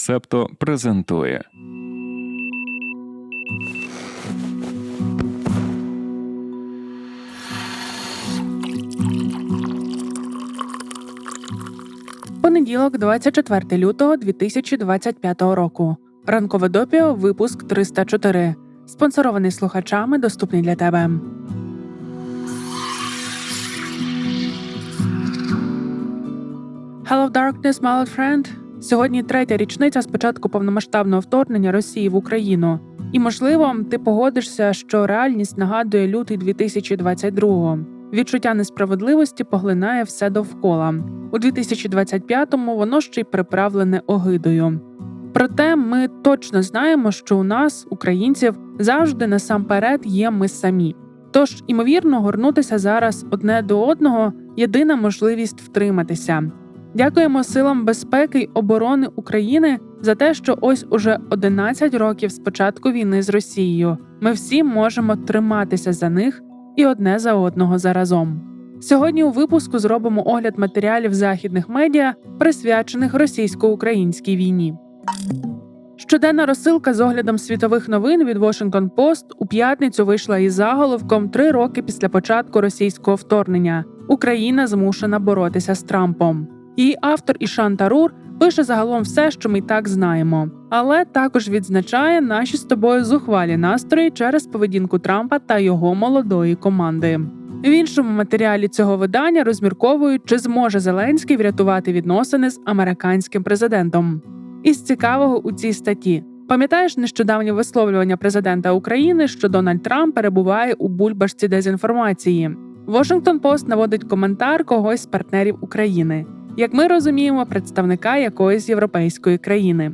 Септо презентує. Понеділок, 24 лютого 2025 року. Ранкове допіо, випуск 304. Спонсорований слухачами, доступний для тебе. Hello, darkness, my old friend. Сьогодні третя річниця з початку повномасштабного вторгнення Росії в Україну. І, можливо, ти погодишся, що реальність нагадує лютий 2022-го. Відчуття несправедливості поглинає все довкола. У 2025-му воно ще й приправлене огидою. Проте ми точно знаємо, що у нас, українців, завжди насамперед є ми самі. Тож, імовірно, горнутися зараз одне до одного єдина можливість втриматися. Дякуємо силам безпеки й оборони України за те, що ось уже 11 років з початку війни з Росією ми всі можемо триматися за них і одне за одного заразом. Сьогодні у випуску зробимо огляд матеріалів західних медіа, присвячених російсько-українській війні. Щоденна розсилка з оглядом світових новин від Washington Post у п'ятницю вийшла із заголовком три роки після початку російського вторгнення. Україна змушена боротися з Трампом. Її автор Ішан Тарур пише загалом все, що ми й так знаємо, але також відзначає наші з тобою зухвалі настрої через поведінку Трампа та його молодої команди. В іншому матеріалі цього видання розмірковують, чи зможе Зеленський врятувати відносини з американським президентом. Із цікавого у цій статті пам'ятаєш нещодавнє висловлювання президента України, що Дональд Трамп перебуває у бульбашці дезінформації. Washington Post наводить коментар когось з партнерів України, як ми розуміємо, представника якоїсь європейської країни.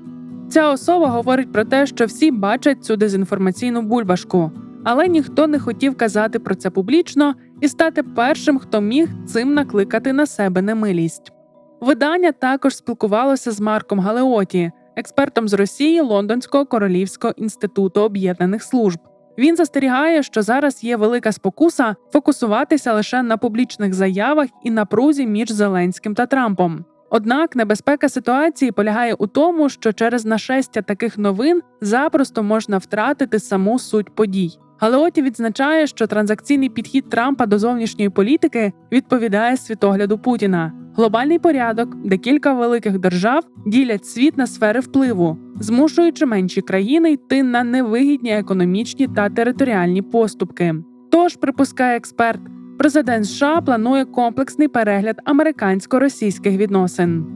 Ця особа говорить про те, що всі бачать цю дезінформаційну бульбашку, але ніхто не хотів казати про це публічно і стати першим, хто міг цим накликати на себе немилість. Видання також спілкувалося з Марком Галеоті, експертом з Росії Лондонського королівського інституту об'єднаних служб. Він застерігає, що зараз є велика спокуса фокусуватися лише на публічних заявах і напрузі між Зеленським та Трампом. Однак небезпека ситуації полягає у тому, що через нашестя таких новин запросто можна втратити саму суть подій. Галеоті відзначає, що транзакційний підхід Трампа до зовнішньої політики відповідає світогляду Путіна. Глобальний порядок, де кілька великих держав ділять світ на сфери впливу, змушуючи менші країни йти на невигідні економічні та територіальні поступки. Тож, припускає експерт, президент США планує комплексний перегляд американсько-російських відносин.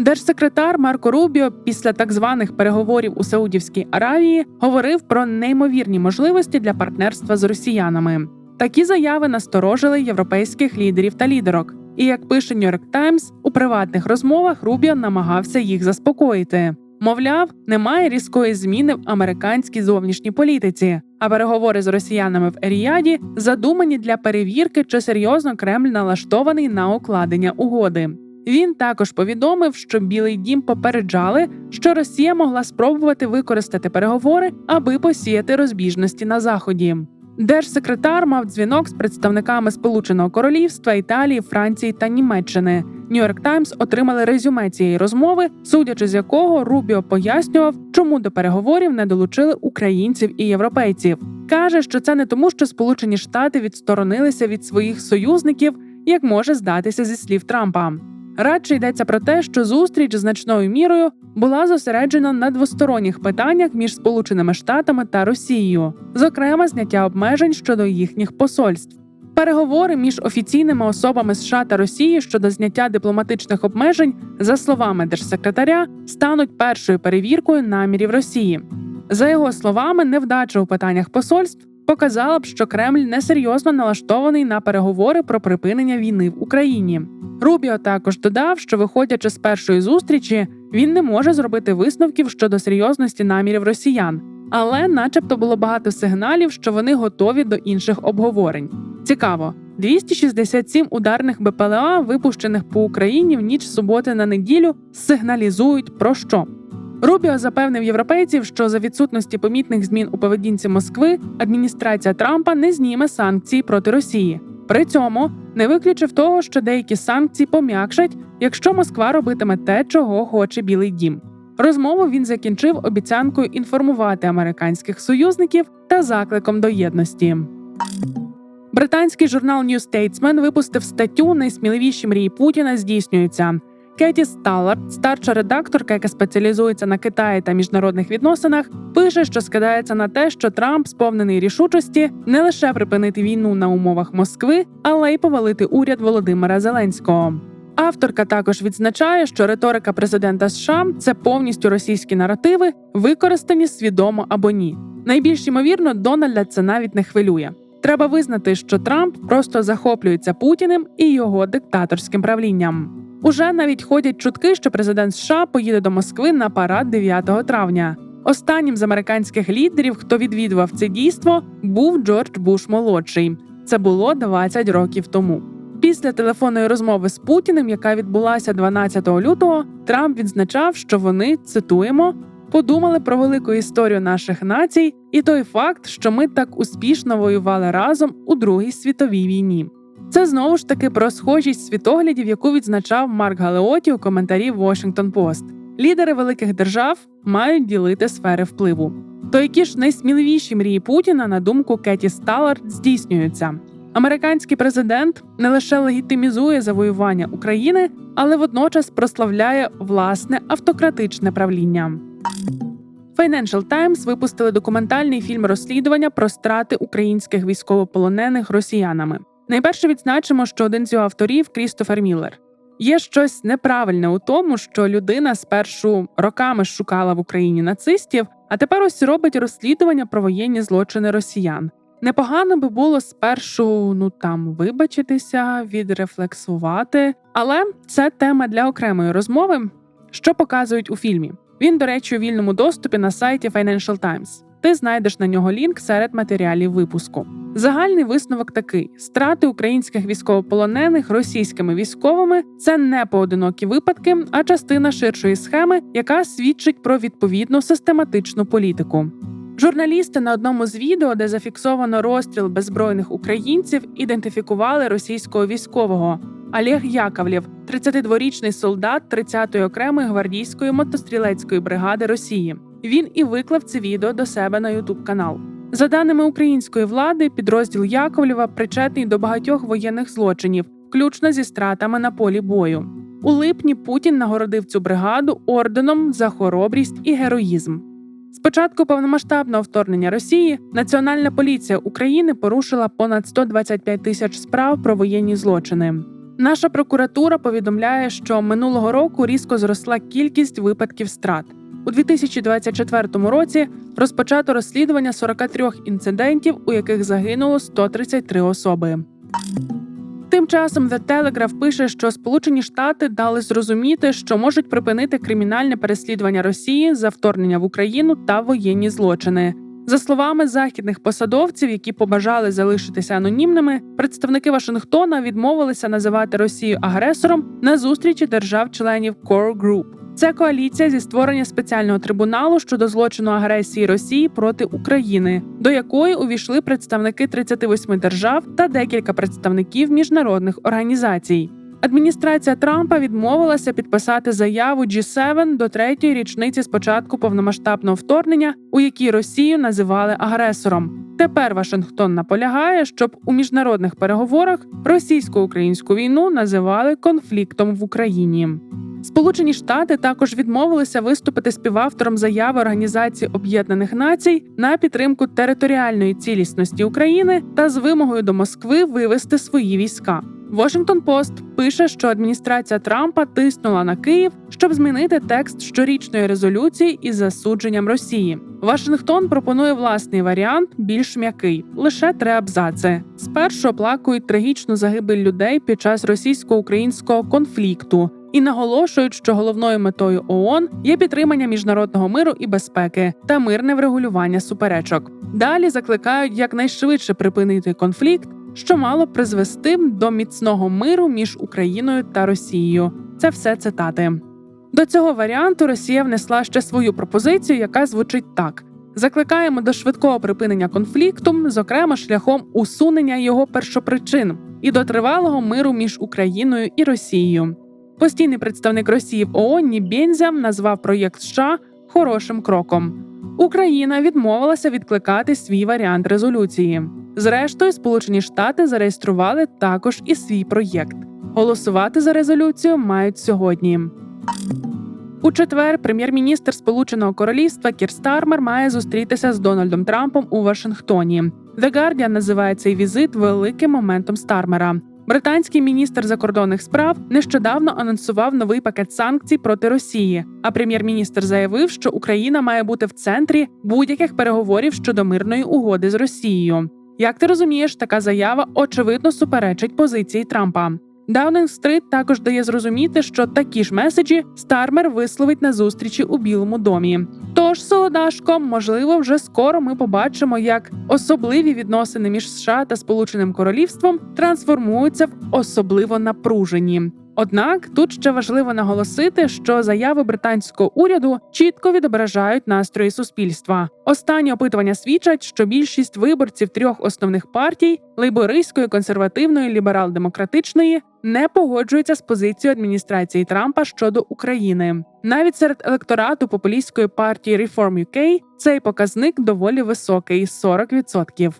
Держсекретар Марко Рубіо після так званих переговорів у Саудівській Аравії говорив про неймовірні можливості для партнерства з росіянами. Такі заяви насторожили європейських лідерів та лідерок. І як пише York Times, у приватних розмовах Рубіо намагався їх заспокоїти. Мовляв, немає різкої зміни в американській зовнішній політиці, а переговори з росіянами в Еріаді задумані для перевірки, чи серйозно Кремль налаштований на укладення угоди. Він також повідомив, що Білий Дім попереджали, що Росія могла спробувати використати переговори, аби посіяти розбіжності на заході. Держсекретар мав дзвінок з представниками Сполученого Королівства, Італії, Франції та Німеччини. Нью-Йорк Таймс отримали резюме цієї розмови, судячи з якого Рубіо пояснював, чому до переговорів не долучили українців і європейців. каже, що це не тому, що Сполучені Штати відсторонилися від своїх союзників, як може здатися зі слів Трампа. Радше йдеться про те, що зустріч значною мірою була зосереджена на двосторонніх питаннях між Сполученими Штатами та Росією, зокрема зняття обмежень щодо їхніх посольств. Переговори між офіційними особами США та Росії щодо зняття дипломатичних обмежень, за словами держсекретаря, стануть першою перевіркою намірів Росії. За його словами, невдача у питаннях посольств показала б, що Кремль несерйозно налаштований на переговори про припинення війни в Україні. Рубіо також додав, що, виходячи з першої зустрічі, він не може зробити висновків щодо серйозності намірів росіян, але, начебто, було багато сигналів, що вони готові до інших обговорень. Цікаво, 267 ударних БПЛА, випущених по Україні в ніч суботи на неділю, сигналізують про що. Рубіо запевнив європейців, що за відсутності помітних змін у поведінці Москви адміністрація Трампа не зніме санкції проти Росії. При цьому не виключив того, що деякі санкції пом'якшать, якщо Москва робитиме те, чого хоче Білий Дім. Розмову він закінчив обіцянкою інформувати американських союзників та закликом до єдності. Британський журнал New Statesman випустив статтю Найсміливіші мрії Путіна здійснюються. Кеті Сталлард, старша редакторка, яка спеціалізується на Китаї та міжнародних відносинах, пише, що скидається на те, що Трамп сповнений рішучості не лише припинити війну на умовах Москви, але й повалити уряд Володимира Зеленського. Авторка також відзначає, що риторика президента США це повністю російські наративи, використані свідомо або ні. Найбільш ймовірно, Дональда це навіть не хвилює. Треба визнати, що Трамп просто захоплюється Путіним і його диктаторським правлінням. Уже навіть ходять чутки, що президент США поїде до Москви на парад 9 травня. Останнім з американських лідерів, хто відвідував це дійство, був Джордж Буш молодший. Це було 20 років тому. Після телефонної розмови з Путіним, яка відбулася 12 лютого, Трамп відзначав, що вони цитуємо подумали про велику історію наших націй і той факт, що ми так успішно воювали разом у Другій світовій війні. Це знову ж таки про схожість світоглядів, яку відзначав Марк Галеоті у коментарі Washington Post. Лідери великих держав мають ділити сфери впливу. То які ж найсміливіші мрії Путіна, на думку Кеті Сталард, здійснюються. Американський президент не лише легітимізує завоювання України, але водночас прославляє власне автократичне правління. Financial Times випустили документальний фільм розслідування про страти українських військовополонених росіянами. Найперше відзначимо, що один з його авторів Крістофер Міллер. Є щось неправильне у тому, що людина спершу роками шукала в Україні нацистів, а тепер ось робить розслідування про воєнні злочини росіян. Непогано би було спершу ну там вибачитися, відрефлексувати, але це тема для окремої розмови, що показують у фільмі. Він, до речі, у вільному доступі на сайті Financial Times. Ти знайдеш на нього лінк серед матеріалів випуску. Загальний висновок такий: страти українських військовополонених російськими військовими це не поодинокі випадки, а частина ширшої схеми, яка свідчить про відповідну систематичну політику. Журналісти на одному з відео, де зафіксовано розстріл беззбройних українців, ідентифікували російського військового. Олег Яковлєв, 32-річний солдат 30-ї окремої гвардійської мотострілецької бригади Росії. Він і виклав це відео до себе на Ютуб канал. За даними української влади, підрозділ Яковлєва причетний до багатьох воєнних злочинів, включно зі стратами на полі бою. У липні Путін нагородив цю бригаду орденом за хоробрість і героїзм. З початку повномасштабного вторгнення Росії Національна поліція України порушила понад 125 тисяч справ про воєнні злочини. Наша прокуратура повідомляє, що минулого року різко зросла кількість випадків страт. У 2024 році розпочато розслідування 43 інцидентів, у яких загинуло 133 особи. Тим часом The Telegraph пише, що Сполучені Штати дали зрозуміти, що можуть припинити кримінальне переслідування Росії за вторгнення в Україну та воєнні злочини. За словами західних посадовців, які побажали залишитися анонімними, представники Вашингтона відмовилися називати Росію агресором на зустрічі держав-членів Core Group. Це коаліція зі створення спеціального трибуналу щодо злочину агресії Росії проти України, до якої увійшли представники 38 держав та декілька представників міжнародних організацій. Адміністрація Трампа відмовилася підписати заяву G7 до третьої річниці з початку повномасштабного вторгнення, у якій Росію називали агресором. Тепер Вашингтон наполягає, щоб у міжнародних переговорах російсько-українську війну називали конфліктом в Україні. Сполучені Штати також відмовилися виступити співавтором заяви Організації Об'єднаних Націй на підтримку територіальної цілісності України та з вимогою до Москви вивести свої війська. Washington Post пише, що адміністрація Трампа тиснула на Київ, щоб змінити текст щорічної резолюції із засудженням Росії. Вашингтон пропонує власний варіант, більш м'який, лише три абзаци. Спершу оплакують трагічну загибель людей під час російсько-українського конфлікту і наголошують, що головною метою ООН є підтримання міжнародного миру і безпеки та мирне врегулювання суперечок. Далі закликають якнайшвидше припинити конфлікт, що мало призвести до міцного миру між Україною та Росією. Це все цитати. До цього варіанту Росія внесла ще свою пропозицію, яка звучить так: закликаємо до швидкого припинення конфлікту, зокрема шляхом усунення його першопричин, і до тривалого миру між Україною і Росією. Постійний представник Росії в ООН Нібєнзя назвав проєкт США хорошим кроком. Україна відмовилася відкликати свій варіант резолюції. Зрештою, Сполучені Штати зареєстрували також і свій проєкт. Голосувати за резолюцію мають сьогодні. У четвер прем'єр-міністр Сполученого Королівства Кір Стармер має зустрітися з Дональдом Трампом у Вашингтоні. The Guardian називає цей візит великим моментом Стармера. Британський міністр закордонних справ нещодавно анонсував новий пакет санкцій проти Росії. А прем'єр-міністр заявив, що Україна має бути в центрі будь-яких переговорів щодо мирної угоди з Росією. Як ти розумієш, така заява очевидно суперечить позиції Трампа. Даунінг-стрит також дає зрозуміти, що такі ж меседжі Стармер висловить на зустрічі у Білому домі. Тож, солодашко, можливо, вже скоро ми побачимо, як особливі відносини між США та Сполученим Королівством трансформуються в особливо напружені. Однак тут ще важливо наголосити, що заяви британського уряду чітко відображають настрої суспільства. Останні опитування свідчать, що більшість виборців трьох основних партій лейбористської, консервативної, ліберал-демократичної не погоджуються з позицією адміністрації Трампа щодо України. Навіть серед електорату популістської партії Reform UK цей показник доволі високий 40%.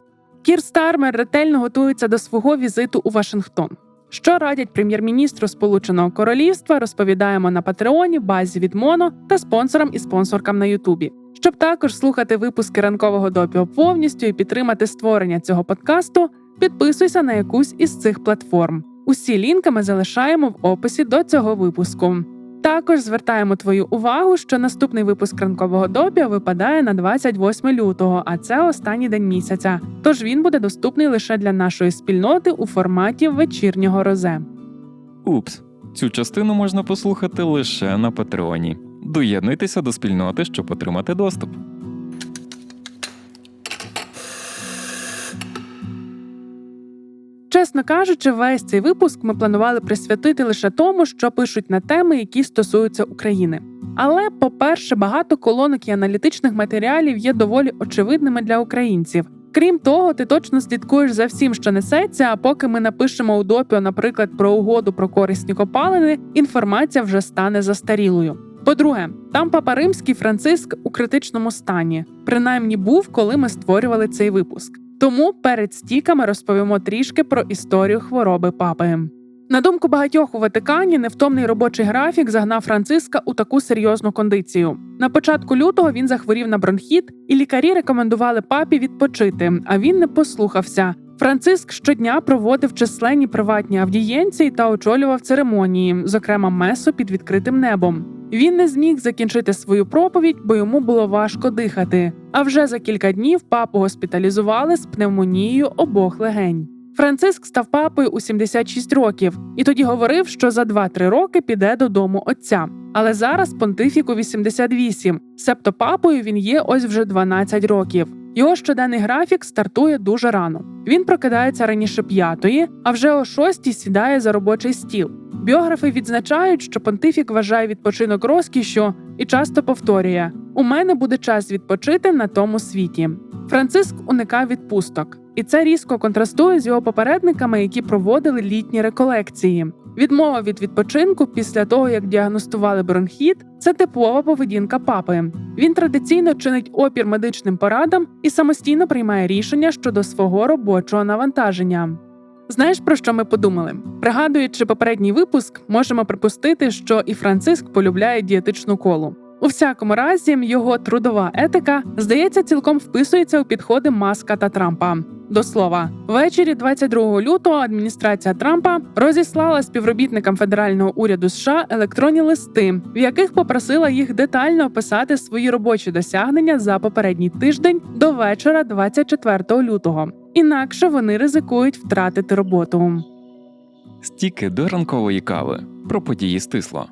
Кір Стармер ретельно готується до свого візиту у Вашингтон. Що радять прем'єр-міністру Сполученого Королівства, розповідаємо на Патреоні, базі від Моно та спонсорам і спонсоркам на Ютубі. Щоб також слухати випуски ранкового допіо повністю і підтримати створення цього подкасту, підписуйся на якусь із цих платформ. Усі лінки ми залишаємо в описі до цього випуску. Також звертаємо твою увагу, що наступний випуск ранкового допіо випадає на 28 лютого, а це останній день місяця. Тож він буде доступний лише для нашої спільноти у форматі вечірнього розе. Упс, цю частину можна послухати лише на Патреоні. Доєднуйтеся до спільноти, щоб отримати доступ. Чесно кажучи, весь цей випуск ми планували присвятити лише тому, що пишуть на теми, які стосуються України. Але, по-перше, багато колонок і аналітичних матеріалів є доволі очевидними для українців. Крім того, ти точно слідкуєш за всім, що несеться. А поки ми напишемо у допіо, наприклад, про угоду про корисні копалини, інформація вже стане застарілою. По-друге, там папа римський Франциск у критичному стані, принаймні був, коли ми створювали цей випуск. Тому перед стіками розповімо трішки про історію хвороби папи. На думку багатьох у Ватикані, невтомний робочий графік загнав Франциска у таку серйозну кондицію. На початку лютого він захворів на бронхіт, і лікарі рекомендували папі відпочити, а він не послухався. Франциск щодня проводив численні приватні авдієнції та очолював церемонії, зокрема месу під відкритим небом. Він не зміг закінчити свою проповідь, бо йому було важко дихати. А вже за кілька днів папу госпіталізували з пневмонією обох легень. Франциск став папою у 76 років і тоді говорив, що за 2-3 роки піде додому отця. Але зараз понтифіку 88, себто папою він є ось вже 12 років. Його щоденний графік стартує дуже рано. Він прокидається раніше п'ятої, а вже о шостій сідає за робочий стіл. Біографи відзначають, що понтифік вважає відпочинок розкішю і часто повторює: у мене буде час відпочити на тому світі. Франциск уникав відпусток, і це різко контрастує з його попередниками, які проводили літні реколекції. Відмова від відпочинку після того, як діагностували бронхіт, це типова поведінка папи. Він традиційно чинить опір медичним порадам і самостійно приймає рішення щодо свого робочого навантаження. Знаєш, про що ми подумали? Пригадуючи попередній випуск, можемо припустити, що і Франциск полюбляє дієтичну колу. У всякому разі, його трудова етика, здається, цілком вписується у підходи Маска та Трампа. До слова, ввечері 22 лютого адміністрація Трампа розіслала співробітникам федерального уряду США електронні листи, в яких попросила їх детально описати свої робочі досягнення за попередній тиждень до вечора 24 лютого. Інакше вони ризикують втратити роботу. Стіки до ранкової кави про події стисло.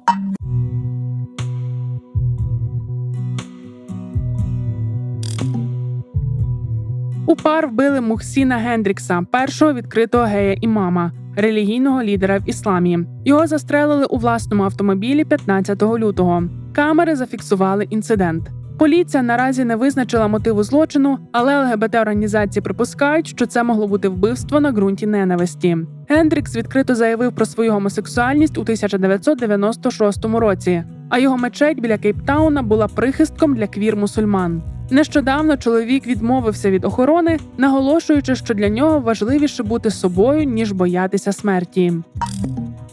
У пар вбили Мухсіна Гендрікса, першого відкритого гея імама, релігійного лідера в ісламі. Його застрелили у власному автомобілі 15 лютого. Камери зафіксували інцидент. Поліція наразі не визначила мотиву злочину, але ЛГБТ-організації припускають, що це могло бути вбивство на ґрунті ненависті. Гендрікс відкрито заявив про свою гомосексуальність у 1996 році, а його мечеть біля Кейптауна була прихистком для квір-мусульман. Нещодавно чоловік відмовився від охорони, наголошуючи, що для нього важливіше бути собою ніж боятися смерті.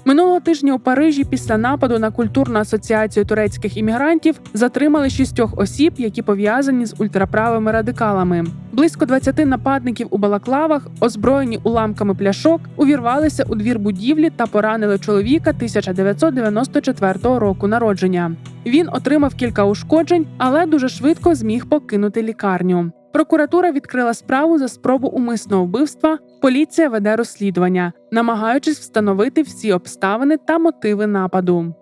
Минулого тижня у Парижі після нападу на культурну асоціацію турецьких іммігрантів затримали шістьох осіб, які пов'язані з ультраправими радикалами. Близько 20 нападників у балаклавах, озброєні уламками пляшок, увірвалися у двір будівлі та поранили чоловіка 1994 року народження. Він отримав кілька ушкоджень, але дуже швидко зміг покинути лікарню. Прокуратура відкрила справу за спробу умисного вбивства. Поліція веде розслідування, намагаючись встановити всі обставини та мотиви нападу.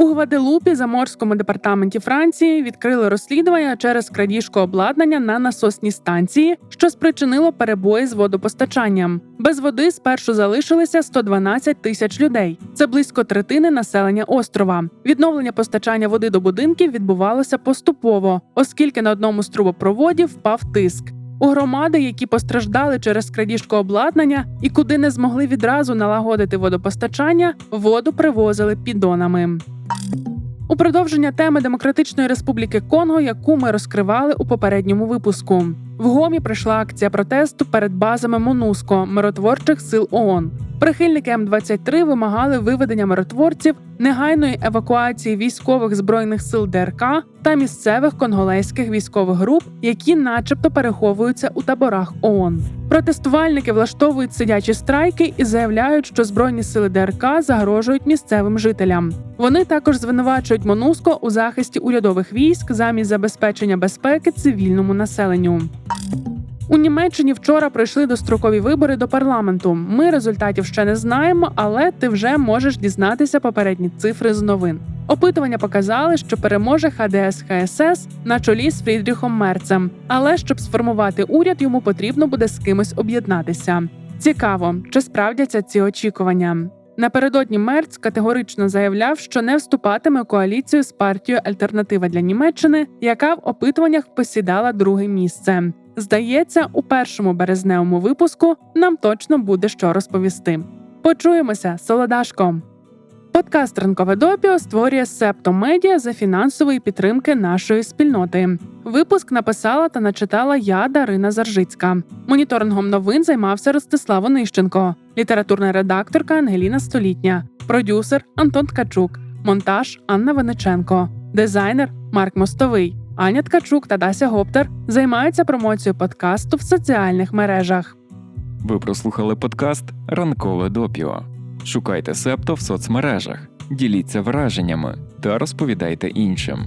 У Гваделупі, заморському департаменті Франції, відкрили розслідування через крадіжку обладнання на насосній станції, що спричинило перебої з водопостачанням. Без води спершу залишилися 112 тисяч людей. Це близько третини населення острова. Відновлення постачання води до будинків відбувалося поступово, оскільки на одному з трубопроводів впав тиск. У громади, які постраждали через крадіжку обладнання і куди не змогли відразу налагодити водопостачання, воду привозили підонами. У продовження теми Демократичної Республіки Конго, яку ми розкривали у попередньому випуску. В Гомі прийшла акція протесту перед базами МОНУСКО миротворчих сил ООН. Прихильники М23 вимагали виведення миротворців, негайної евакуації військових збройних сил ДРК та місцевих конголезьких військових груп, які, начебто, переховуються у таборах ООН. Протестувальники влаштовують сидячі страйки і заявляють, що збройні сили ДРК загрожують місцевим жителям. Вони також звинувачують МОНУСКО у захисті урядових військ замість забезпечення безпеки цивільному населенню. У Німеччині вчора пройшли дострокові вибори до парламенту. Ми результатів ще не знаємо, але ти вже можеш дізнатися попередні цифри з новин. Опитування показали, що переможе ХДС ХСС на чолі з Фрідріхом Мерцем. Але щоб сформувати уряд, йому потрібно буде з кимось об'єднатися. Цікаво, чи справдяться ці очікування. Напередодні Мерц категорично заявляв, що не вступатиме коаліцію з партією Альтернатива для Німеччини, яка в опитуваннях посідала друге місце. Здається, у першому березневому випуску нам точно буде що розповісти. Почуємося, солодашко! Подкаст Ранкове допіо створює Септо Медіа за фінансової підтримки нашої спільноти. Випуск написала та начитала я, Дарина Заржицька. Моніторингом новин займався Ростислав Онищенко, літературна редакторка Ангеліна Столітня, продюсер Антон Ткачук, монтаж Анна Вениченко, дизайнер Марк Мостовий. Аня Ткачук та Дася Гоптер займаються промоцією подкасту в соціальних мережах. Ви прослухали подкаст Ранкове допіо. Шукайте Септо в соцмережах, діліться враженнями та розповідайте іншим.